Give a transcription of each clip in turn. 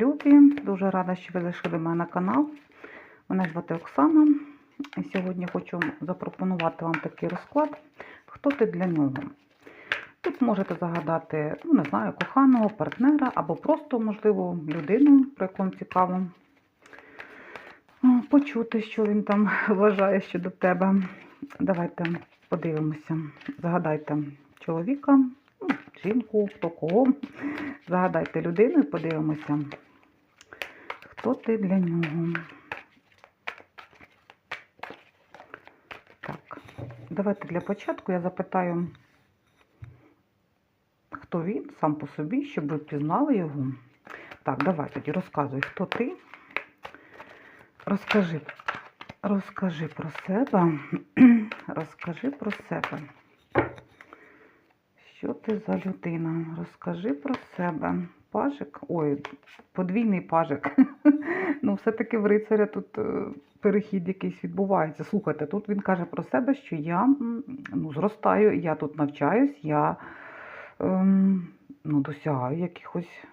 любі! Дуже рада, що ви зайшли мене на канал. Мене звати Оксана. І сьогодні хочу запропонувати вам такий розклад. Хто ти для нього? Тут можете загадати, ну, не знаю, коханого, партнера або просто, можливо, людину, про яку вам цікаво почути, що він там вважає щодо тебе. Давайте подивимося. Загадайте чоловіка, ну, жінку, хто кого. Загадайте людину і подивимося, хто ти для нього. Так, давайте для початку я запитаю, хто він сам по собі, щоб ви впізнали його. Так, давай тоді розказуй, хто ти. Розкажи, розкажи про себе. Розкажи про себе. Що ти за людина? Розкажи про себе. Пажик? Ой, подвійний пажик. ну, все-таки в рицаря тут е, перехід якийсь відбувається. Слухайте, тут він каже про себе, що я ну, зростаю, я тут навчаюсь, я ем, ну, досягаю якихось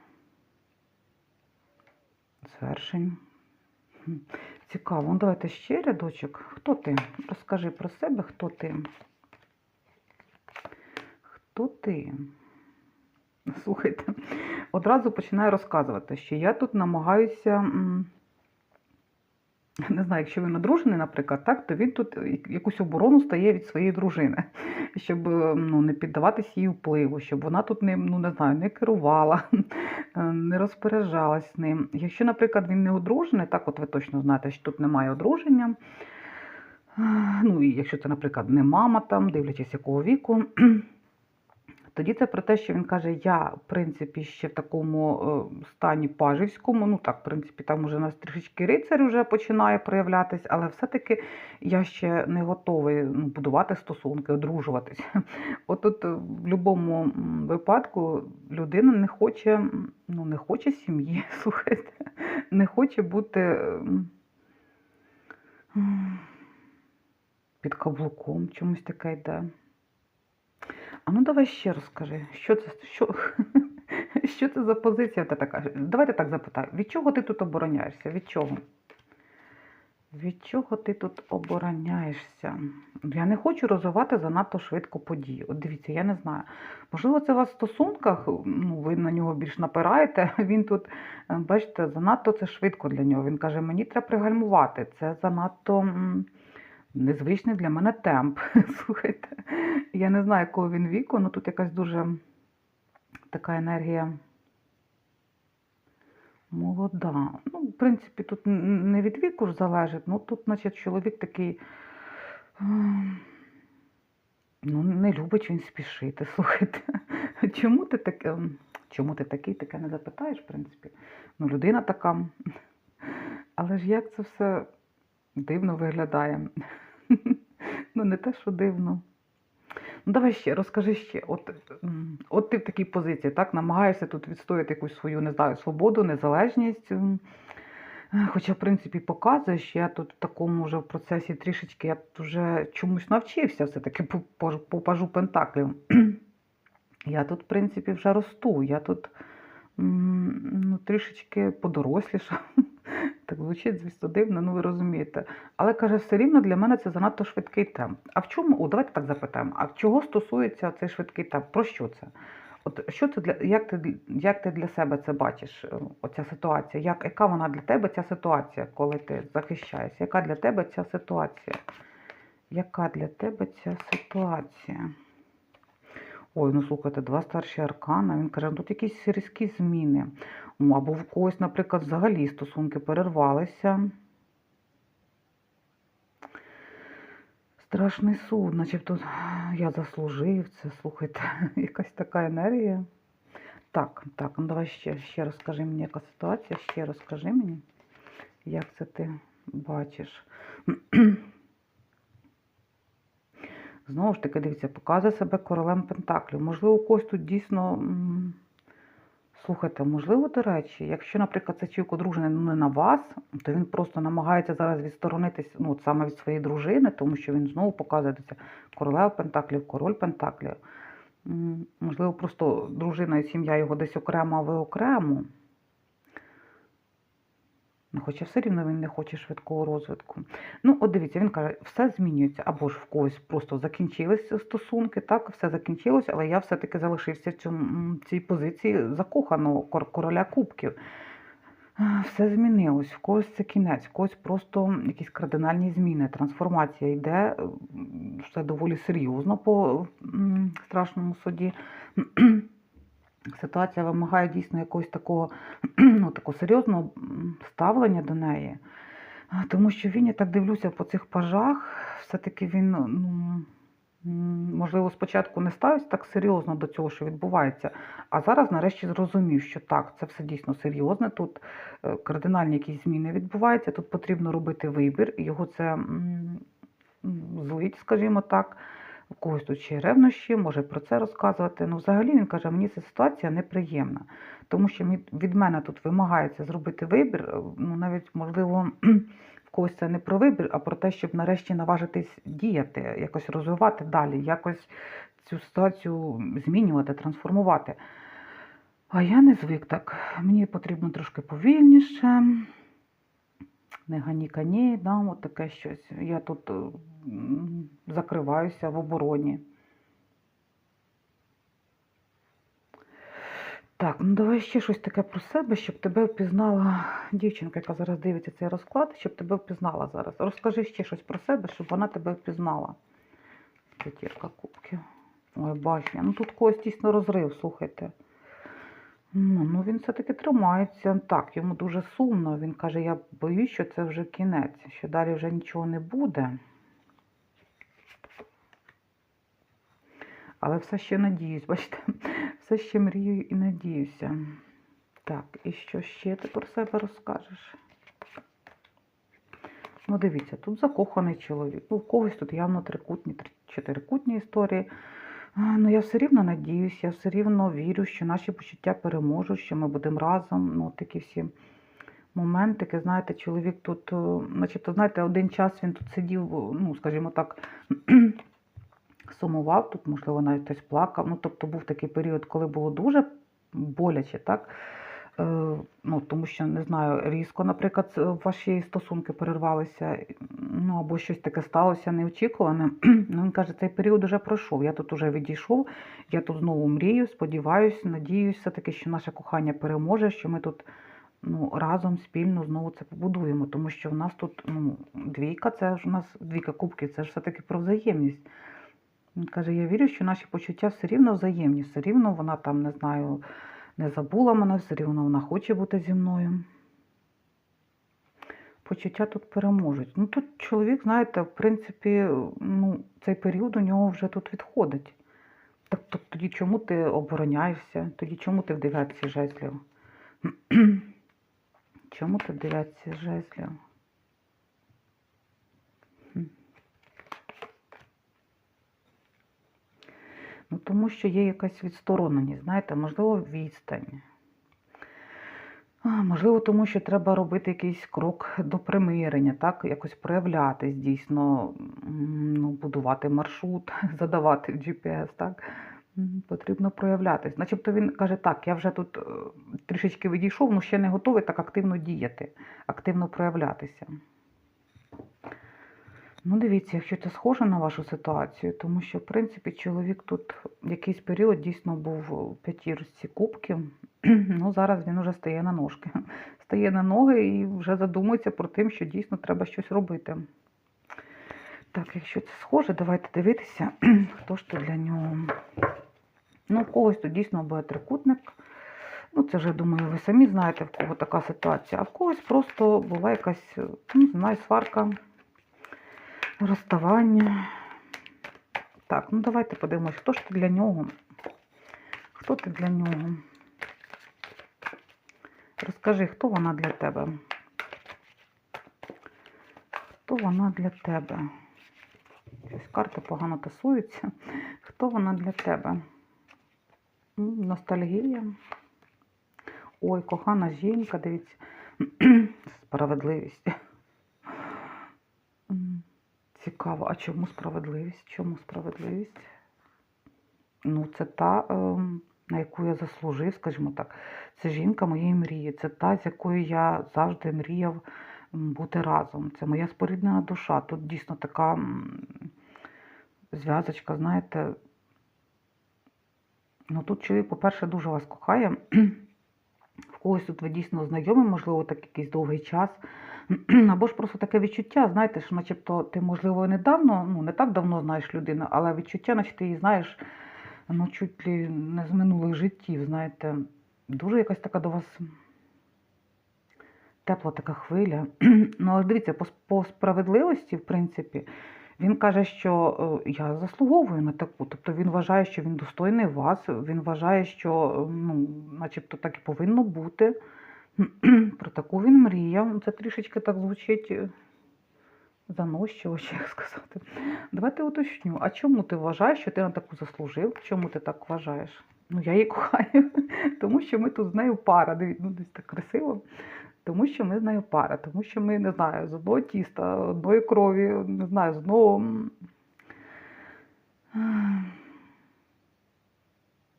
звершень. Цікаво. Ну, давайте ще рядочок. Хто ти? Розкажи про себе, хто ти. Хто ти? Слухайте, одразу починаю розказувати, що я тут намагаюся, не знаю, якщо він одружений, наприклад, так, то він тут якусь оборону стає від своєї дружини, щоб е, ну, не піддаватися її впливу, щоб вона тут не, ну, не знаю, не керувала, е, не розпоряджалась ним. Якщо, наприклад, він не одружений, так от ви точно знаєте, що тут немає одруження. е, Ну, і якщо це, наприклад, не мама там, дивлячись якого віку, тоді це про те, що він каже, я, в принципі, ще в такому е, стані пажівському, ну так, в принципі, там уже у нас трішечки рицар вже починає проявлятись, але все-таки я ще не готовий ну, будувати стосунки, одружуватись. Тут е, в будь-якому випадку людина не хоче, ну, не хоче сім'ї, слухайте, не хоче бути під каблуком, чомусь таке йде. А ну давай ще розкажи, що це, що, що це за позиція та така? Давайте так запитаю. Від чого ти тут обороняєшся? Від чого? Від чого ти тут обороняєшся? Я не хочу розвивати занадто швидко події. От дивіться, я не знаю. Можливо, це у вас в стосунках, ну, ви на нього більш напираєте, він тут, е, бачите, занадто це швидко для нього. Він каже, мені треба пригальмувати. Це занадто незвичний для мене темп. Слухайте, я не знаю, якого він віку, але тут якась дуже така енергія молода. Ну, в принципі, тут не від віку ж залежить, ну тут, значить, чоловік такий. ем, Ну, не любить він спішити, слухайте. Чому ти таке? Чому ти такий, таке не запитаєш, в принципі. Ну, людина така. Але ж як це все дивно виглядає? Ну, не те, що дивно. Ну, давай ще, розкажи ще. От, от ти в такій позиції, так, намагаєшся тут відстояти якусь свою, не знаю, свободу, незалежність. Хоча, в принципі, показує, що я тут в такому вже в процесі трішечки, я вже чомусь навчився все-таки по, по, по пажу Пентаклів. Я тут, в принципі, вже росту. Я тут ну, трішечки подоросліша. Так звучить, звісно, дивно, ну ви розумієте. Але каже, все рівно для мене це занадто швидкий темп. А в чому? О, давайте так запитаємо. А чого стосується цей швидкий темп? Про що це? От що це для як ти як ти для себе це бачиш? е, Оця ситуація? Як яка вона для тебе ця ситуація, коли ти захищаєшся? Яка для тебе ця ситуація? Яка для тебе ця ситуація? Ой, ну слухайте, два старші аркана. Він каже, «Ну, тут якісь різкі зміни. Ну, або в когось, наприклад, взагалі стосунки перервалися. Страшний суд, начебто я заслужив це, слухайте, якась така енергія. Так, так, ну давай ще, ще розкажи мені, яка ситуація, ще розкажи мені, як це ти бачиш. Знову ж таки, дивіться, показує себе королем Пентаклів. Можливо, у когось тут дійсно. Слухайте, можливо, до речі, якщо, наприклад, цей чоловік одружений ну, не на вас, то він просто намагається зараз відсторонитись ну, от саме від своєї дружини, тому що він знову показує це королева Пентаклів, король Пентаклів. Можливо, просто дружина і сім'я його десь окремо, а ви окремо. Хоча все рівно він не хоче швидкого розвитку. Ну, от дивіться, він каже, все змінюється. Або ж в когось просто закінчилися стосунки, так, все закінчилось, але я все-таки залишився в цій позиції закоханого короля кубків. Все змінилось, в когось це кінець, в когось просто якісь кардинальні зміни, трансформація йде, все доволі серйозно по страшному суді. Ситуація вимагає дійсно якогось такого, ну, такого серйозного ставлення до неї. Тому що він, я так дивлюся по цих пажах, все-таки він, ну, можливо, спочатку не ставився так серйозно до цього, що відбувається, а зараз нарешті зрозумів, що так, це все дійсно серйозне. Тут е, кардинальні якісь зміни відбуваються, тут потрібно робити вибір, і його це злить, скажімо так. У когось тут ще ревнощі, може про це розказувати. Ну, взагалі він каже, мені ця ситуація неприємна, тому що від мене тут вимагається зробити вибір. е, Ну, навіть можливо, в когось це не про вибір, а про те, щоб нарешті наважитись діяти, якось розвивати далі, якось цю ситуацію змінювати, трансформувати. А я не звик так. Мені потрібно трошки повільніше. Не гані кані, да, от таке щось. Я тут е, закриваюся в обороні. Так, ну давай ще щось таке про себе, щоб тебе впізнала дівчинка, яка зараз дивиться цей розклад, щоб тебе впізнала зараз. Розкажи ще щось про себе, щоб вона тебе впізнала. П'ятірка кубків. Ой, башня. Ну тут когось дійсно розрив, слухайте. Ну, ну він все-таки тримається. Так, йому дуже сумно. Він каже, я боюсь, що це вже кінець, що далі вже нічого не буде. Але все ще надіюсь, бачите, все ще мрію і надіюся. Так, і що ще ти про себе розкажеш? Ну, дивіться, тут закоханий чоловік. Ну, в когось тут явно трикутні, три- чотирикутні історії. Ну, я все рівно надіюсь, я все рівно вірю, що наші почуття переможуть, що ми будемо разом. Ну, такі всі моментики, знаєте, чоловік тут, е, начебто, знаєте, один час він тут сидів, ну, скажімо так, сумував, тут, можливо, навіть хтось плакав. Ну, тобто був такий період, коли було дуже боляче, так? Е, ну, тому що, не знаю, різко, наприклад, е, ваші стосунки перервалися, ну, або щось таке сталося неочікуване. ну, він каже, цей період уже пройшов, я тут уже відійшов, я тут знову мрію, сподіваюся, надіюсь все-таки, що наше кохання переможе, що ми тут ну, разом спільно знову це побудуємо, тому що в нас тут ну, двійка, це ж у нас двійка кубків, це ж все-таки про взаємність. Він каже, я вірю, що наші почуття все рівно взаємні, все рівно вона там, не знаю, не забула мене, все рівно вона хоче бути зі мною. Почуття тут переможуть. Ну тут чоловік, знаєте, в принципі, ну, цей період у нього вже тут відходить. Так тоді чому ти обороняєшся? Тоді чому ти в дев'ятці жезлів? Чому в дев'ятці жезлів? Ну, тому що є якась відстороненість, знаєте, можливо, відстань. Можливо, тому що треба робити якийсь крок до примирення, так, якось проявлятись дійсно, ну, будувати маршрут, задавати GPS, так. Потрібно проявлятись. Начебто він каже, так, я вже тут е, трішечки відійшов, але ще не готовий так активно діяти, активно проявлятися. Ну, дивіться, якщо це схоже на вашу ситуацію, тому що, в принципі, чоловік тут якийсь період дійсно був у п'ятірці кубків. Ну, зараз він вже стає на ножки. Стає на ноги і вже задумується про те, що дійсно треба щось робити. Так, якщо це схоже, давайте дивитися, хто ж то для нього. Ну, у когось тут дійсно буде трикутник. Ну, це вже, думаю, ви самі знаєте, в кого така ситуація. А в когось просто була якась, ну, знаю, сварка, розставання. Так, ну давайте подивимось, хто ж ти для нього? Хто ти для нього? Розкажи, хто вона для тебе? Хто вона для тебе? Щось карти погано тасуються. Хто вона для тебе? Ностальгія. Ой, кохана жінка, дивіться. Справедливість. Цікаво, а чому справедливість? Чому справедливість? Ну, це та, ем, на яку я заслужив, скажімо так. Це жінка моєї мрії, це та, з якою я завжди мріяв бути разом. Це моя споріднена душа. Тут дійсно така зв'язочка, знаєте. Ну тут чоловік, по-перше, дуже вас кохає. В когось тут ви дійсно знайомі, можливо, так якийсь довгий час. Або ж просто таке відчуття, знаєте, що начебто ти, можливо, недавно, ну не так давно знаєш людину, але відчуття, наче ти її знаєш, ну чуть ли не з минулих життів, знаєте. Дуже якась така до вас тепла така хвиля. Ну, але дивіться, по, по справедливості, в принципі, він каже, що е, я заслуговую на таку. Тобто він вважає, що він достойний вас, він вважає, що ну, начебто так і повинно бути. Про таку він мріяв. Це трішечки так звучить е, занощуваче, як сказати. Давайте уточню. А чому ти вважаєш, що ти на таку заслужив? Чому ти так вважаєш? Ну, я її кохаю, тому що ми тут з нею пара. Ну десь так красиво. Тому що ми з нею пара, тому що ми не знаю, з одного тіста, одної крові, не знаю, з одного. м,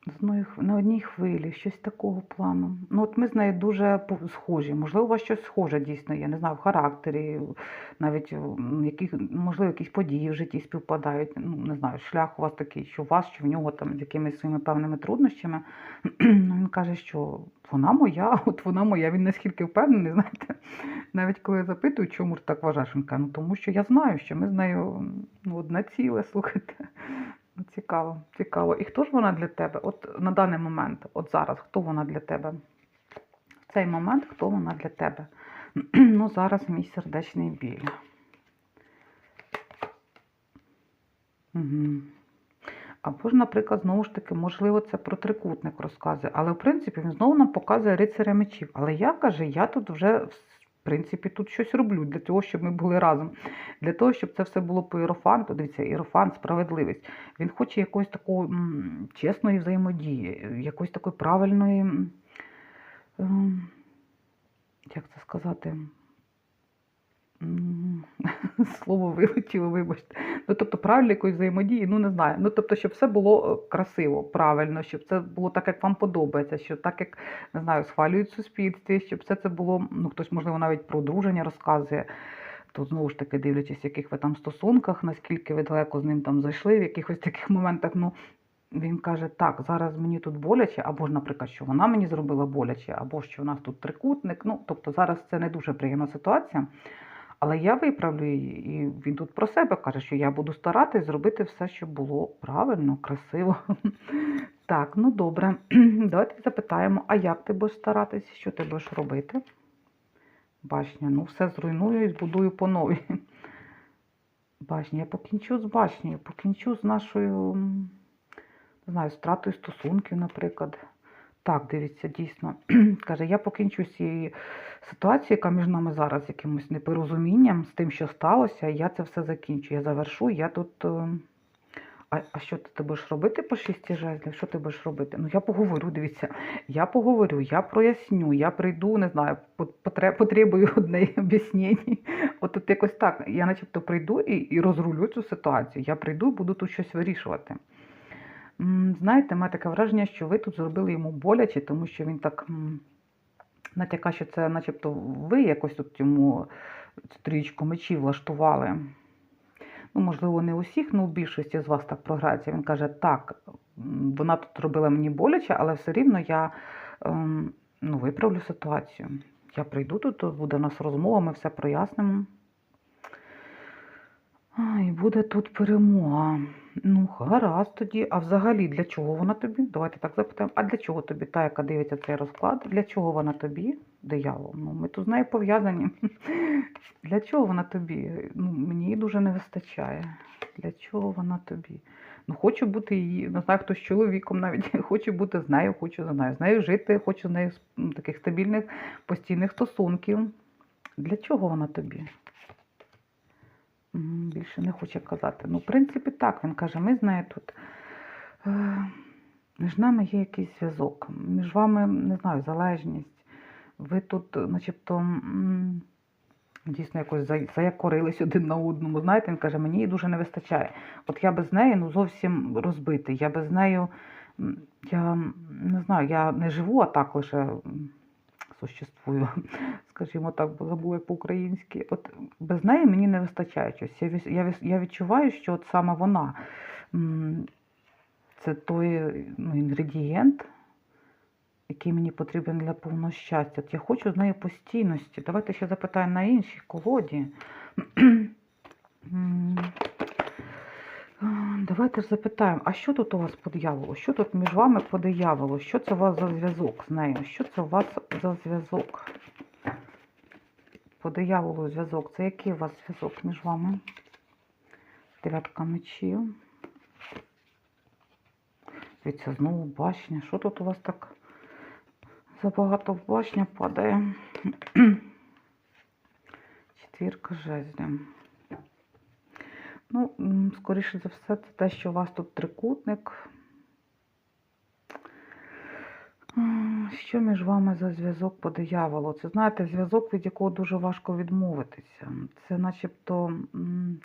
з одної, на одній хвилі, щось такого плану. Ну, от ми з нею дуже схожі. Можливо, у вас щось схоже дійсно, я не знаю, в характері, навіть яких, можливо, якісь події в житті співпадають. Ну, не знаю, шлях у вас такий, що у вас, що в нього там з якимись своїми певними труднощами. Він каже, що вона моя, от вона моя. Він наскільки впевнений, знаєте, навіть коли я запитую, чому ж так вважаєш, він каже, ну тому що я знаю, що ми з нею ну, одне ціле, слухайте. Цікаво, цікаво. І хто ж вона для тебе? От на даний момент, от зараз, хто вона для тебе? В цей момент, хто вона для тебе? Ну, зараз мій сердечний біль. Угу. Або ж, наприклад, знову ж таки, можливо, це про трикутник розказує. Але, в принципі, він знову нам показує рицаря мечів. Але я каже, я тут вже, принципі, тут щось роблю для того, щоб ми були разом. Для того, щоб це все було по іерофанту. Дивіться, іерофант, справедливість. Він хоче якоїсь такої чесної взаємодії, якоїсь такої правильної, ем, як це сказати, слово вилетіло, вибачте. Ну, тобто, правильно якоїсь взаємодії, ну не знаю. Ну, тобто, щоб все було е, красиво, правильно, щоб це було так, як вам подобається, що так, як не знаю, схвалюють суспільстві, щоб все це було, ну хтось, можливо, навіть про одруження розказує. Тут знову ж таки дивлячись, в яких ви там стосунках, наскільки ви далеко з ним там зайшли, в якихось таких моментах. Ну він каже: так, зараз мені тут боляче, або ж, наприклад, що вона мені зробила боляче, або що у нас тут трикутник. Ну, тобто зараз це не дуже приємна ситуація. Але я виправлю її, і він тут про себе каже, що я буду старатись зробити все, щоб було правильно, красиво. Так, ну добре. Давайте запитаємо, а як ти будеш старатись, що ти будеш робити? Башня, ну все зруйную і збудую по новій. Башня, я покінчу з башнею, покінчу з нашою, не знаю, стратою стосунків, наприклад. Так, дивіться, дійсно. Каже, я покінчу з цією ситуацією, яка між нами зараз якимось непорозумінням з тим, що сталося, я це все закінчу. Я завершу, я тут. е, А, а що ти, ти будеш робити по шісті жезлів? Що ти будеш робити? Ну я поговорю, дивіться, я поговорю, я проясню, я прийду, не знаю, потре- потребую одне об'яснень. От тут якось так. Я начебто прийду і, і розрулю цю ситуацію. Я прийду і буду тут щось вирішувати. Знаєте, має таке враження, що ви тут зробили йому боляче, тому що він так натякає, що це начебто ви якось тут йому цю трієчку мечів влаштували. Ну, можливо, не усіх, але в більшості з вас так програється. Він каже, так, вона тут робила мені боляче, але все рівно я ем, ну, виправлю ситуацію. Я прийду тут, буде у нас розмова, ми все прояснимо. А, і буде тут перемога. Ну, гаразд тоді. А взагалі для чого вона тобі? Давайте так запитаємо. А для чого тобі та, яка дивиться цей розклад? Для чого вона тобі? Диявол. Ну, ми тут з нею пов'язані. Для чого вона тобі? Ну, мені дуже не вистачає. Для чого вона тобі? Ну, хочу бути її, не знаю, хто з чоловіком навіть, хочу бути з нею, хочу з нею, з нею жити, хочу з нею ну, таких стабільних, постійних стосунків. Для чого вона тобі? Більше не хоче казати. Ну, в принципі, так. Він каже, ми з нею тут. Е, між нами є якийсь зв'язок. Між вами, не знаю, залежність. Ви тут, начебто, дійсно якось заякорились один на одному. Знаєте, він каже, мені її дуже не вистачає. От я без неї ну, зовсім розбитий. Я без нею я не знаю, я не живу, а так лише существую, скажімо так, бо як по-українськи. От без неї мені не вистачає чогось. Я, я, відчуваю, що от саме вона це той ну, інгредієнт, який мені потрібен для повного щастя. От я хочу з нею постійності. Давайте ще запитаю на іншій колоді. Давайте ж запитаємо, а що тут у вас по дияволу? Що тут між вами по дияволу? Що це у вас за зв'язок з нею? Що це у вас за зв'язок? По дияволу зв'язок. Це який у вас зв'язок між вами? Дев'ятка мечів. Дивіться, знову башня. Що тут у вас так забагато башня падає? Четвірка жезлів. Ну, скоріше за все, це те, що у вас тут трикутник. Що між вами за зв'язок по дияволу? Це, знаєте, зв'язок, від якого дуже важко відмовитися. Це начебто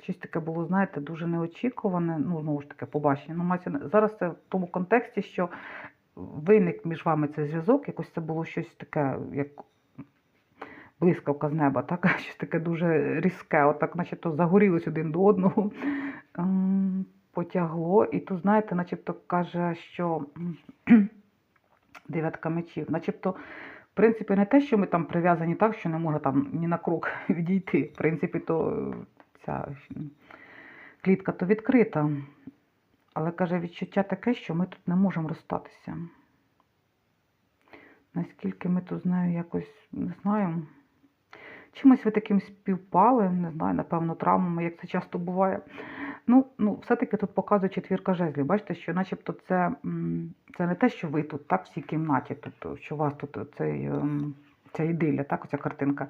щось таке було, знаєте, дуже неочікуване. Ну, знову ж таки, побачення. Ну, мається зараз це в тому контексті, що виник між вами цей зв'язок, якось це було щось таке, як блискавка з неба, так? Щось таке дуже різке, отак, начебто загорілось один до одного, ем, потягло. І тут, знаєте, начебто каже, що дев'ятка мечів, начебто, в принципі, не те, що ми там прив'язані так, що не можна там ні на крок відійти. В принципі, то е, ця клітка то відкрита. Але каже, відчуття таке, що ми тут не можемо розстатися. Наскільки ми тут з нею якось не знаю. Чимось ви таким співпали, не знаю, напевно, травмами, як це часто буває. Ну, ну все-таки тут показує четвірка жезлів. Бачите, що начебто це, це не те, що ви тут, так, в цій кімнаті, тут, що у вас тут цей, ем, ця ідилля, так, оця картинка.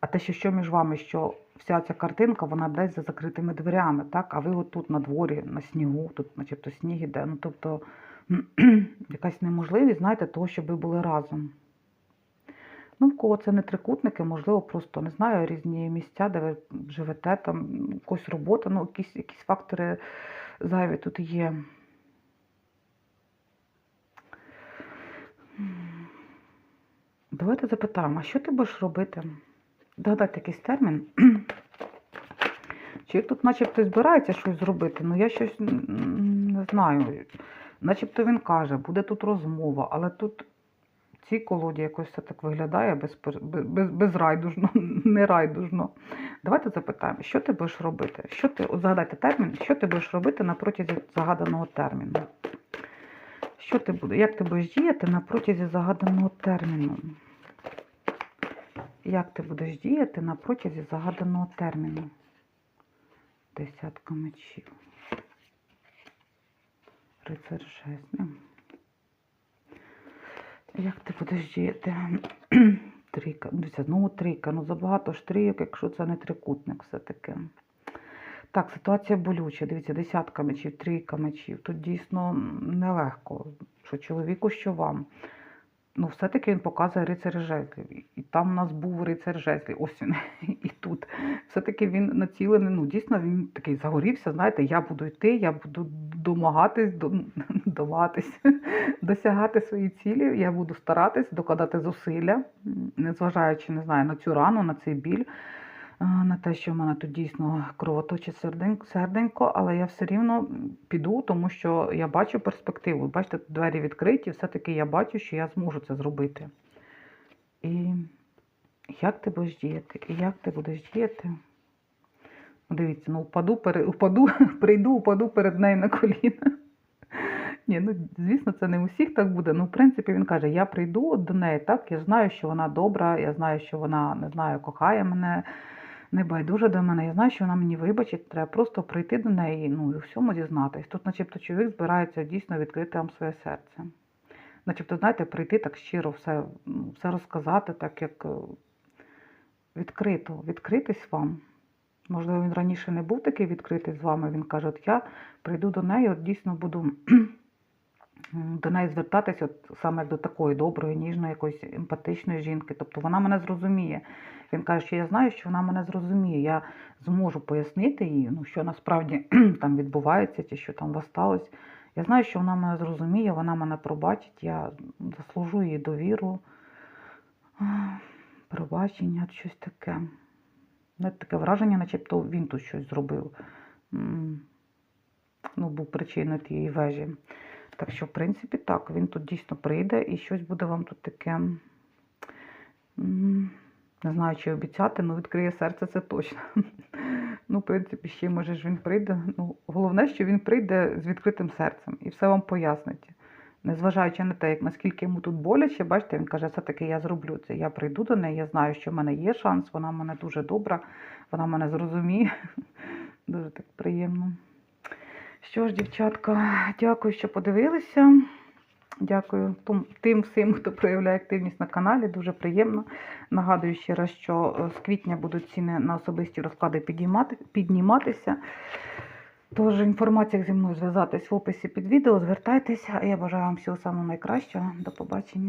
А те, що, що між вами, що вся ця картинка, вона десь за закритими дверями, так, а ви от тут на дворі, на снігу, тут начебто сніг іде. Ну, тобто якась неможливість, знаєте, того, щоб ви були разом. Ну, в кого це не трикутники, можливо, просто не знаю, різні місця, де ви живете, там якась робота, ну, якісь, якісь фактори зайві тут є. Давайте запитаємо, а що ти будеш робити? Догадайте якийсь термін. Чоловік тут начебто збирається щось зробити, але я щось не знаю. Начебто він каже, буде тут розмова, але тут цій колоді якось все так виглядає без, без, безрайдужно, нерайдужно. Давайте запитаємо, що ти будеш робити? Що ти, от згадайте термін, що ти будеш робити на протязі загаданого терміну? Що ти як ти будеш діяти на протязі загаданого терміну? Як ти будеш діяти на протязі загаданого терміну? Десятка мечів. Рицар жезлів. Як ти будеш діяти? Трійка. Ну, трійка. Ну, забагато ж трійок, якщо це не трикутник все-таки. Так, ситуація болюча. Дивіться, десятка мечів, трійка мечів. Тут дійсно нелегко. Що чоловіку, що вам. Ну, все-таки він показує рицар жезлів. І там у нас був рицар жезлів. Ось він. І тут. Все-таки він націлений, ну, дійсно, він такий загорівся, знаєте, я буду йти, я буду домагатись, домагатись, досягати свої цілі, я буду старатись, докладати зусилля, незважаючи, не знаю, на цю рану, на цей біль, на те, що в мене тут дійсно кровоточить серденько, але я все рівно піду, тому що я бачу перспективу. Бачите, двері відкриті, все-таки я бачу, що я зможу це зробити. І як ти будеш діяти? І як ти будеш діяти? Дивіться, ну упаду, пере, упаду, прийду, упаду перед нею на коліна. Ні, ну звісно, це не у всіх так буде. Ну, в принципі, він каже: я прийду до неї, так, я знаю, що вона добра, я знаю, що вона не знаю, кохає мене, не байдуже до мене. Я знаю, що вона мені вибачить, треба просто прийти до неї, ну і у всьому зізнатись. Тут, начебто, чоловік збирається дійсно відкрити вам своє серце. Начебто, знаєте, прийти так щиро, все, ну, все розказати, так як е, відкрито, відкритись вам. Можливо, він раніше не був такий відкритий з вами. Він каже, от я прийду до неї, от дійсно буду до неї звертатися от саме до такої доброї, ніжної, якоїсь емпатичної жінки. Тобто вона мене зрозуміє. Він каже, що я знаю, що вона мене зрозуміє. Я зможу пояснити їй, ну, що насправді там відбувається, чи що там сталося. Я знаю, що вона мене зрозуміє, вона мене пробачить, я заслужу її довіру, пробачення, щось таке. Знаєте, таке враження, начебто він тут щось зробив. Ну, був причиною тієї вежі. Так що, в принципі, так, він тут дійсно прийде і щось буде вам тут таке. Не знаю, чи обіцяти, але відкриє серце, це точно. Ну, в принципі, ще може ж він прийде. Ну, головне, що він прийде з відкритим серцем і все вам пояснить. Незважаючи на те, як наскільки йому тут боляче, бачите, він каже, все-таки я зроблю це. Я прийду до неї, я знаю, що в мене є шанс, вона в мене дуже добра, вона мене зрозуміє. Дуже так приємно. Що ж, дівчатка, дякую, що подивилися. Дякую тим всім, хто проявляє активність на каналі. Дуже приємно. Нагадую ще раз, що е, з квітня будуть ціни на особисті розклади підніматися. Тож інформація, зі мною зв'язатись в описі під відео. Звертайтеся. Я бажаю вам всього самого найкращого. До побачення.